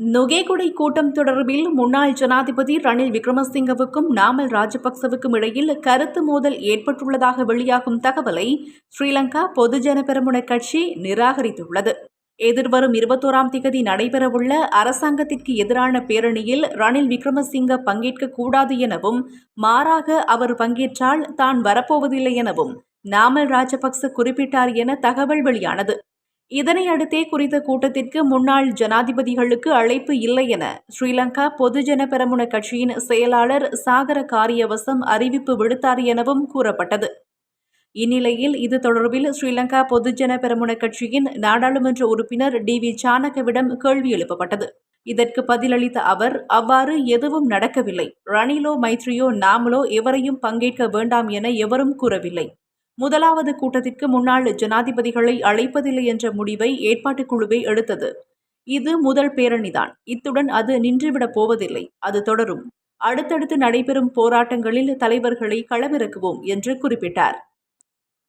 நுகேகுடை கூட்டம் தொடர்பில் முன்னாள் ஜனாதிபதி ரணில் விக்ரமசிங்கவுக்கும் நாமல் ராஜபக்சவுக்கும் இடையில் கருத்து மோதல் ஏற்பட்டுள்ளதாக வெளியாகும் தகவலை ஸ்ரீலங்கா பொதுஜன பெருமுன கட்சி நிராகரித்துள்ளது. எதிர்வரும் இருபத்தோராம் திகதி நடைபெறவுள்ள அரசாங்கத்திற்கு எதிரான பேரணியில் ரணில் விக்ரமசிங்க பங்கேற்க கூடாது எனவும் மாறாக அவர் பங்கேற்றால் தான் வரப்போவதில்லை எனவும் நாமல் ராஜபக்ச குறிப்பிட்டார் என தகவல் வெளியானது. இதனை அடுத்தே குறித்த கூட்டத்திற்கு முன்னாள் ஜனாதிபதிகளுக்கு அழைப்பு இல்லை என ஸ்ரீலங்கா பொதுஜன பெரமுன கட்சியின் செயலாளர் சாகர காரியவசம் அறிவிப்பு விடுத்தார் எனவும் கூறப்பட்டது. இந்நிலையில் இது தொடர்பில் ஸ்ரீலங்கா பொதுஜன பெரமுன கட்சியின் நாடாளுமன்ற உறுப்பினர் டி வி சாணக்கவிடம் கேள்வி எழுப்பப்பட்டது. இதற்கு பதிலளித்த அவர் அவ்வாறு எதுவும் நடக்கவில்லை. ரணிலோ மைத்ரியோ நாமலோ எவரையும் பங்கேற்க வேண்டாம் என எவரும் கூறவில்லை. முதலாவது கூட்டத்திற்கு முன்னாள் ஜனாதிபதிகளை அழைப்பதில்லை என்ற முடிவை ஏற்பாட்டுக் குழுவே எடுத்தது. இது முதல் பேரணிதான். இத்துடன் அது நின்றுவிடப் போவதில்லை. அது தொடரும். அடுத்தடுத்து நடைபெறும் போராட்டங்களில் தலைவர்களை களமிறக்குவோம் என்று குறிப்பிட்டார்.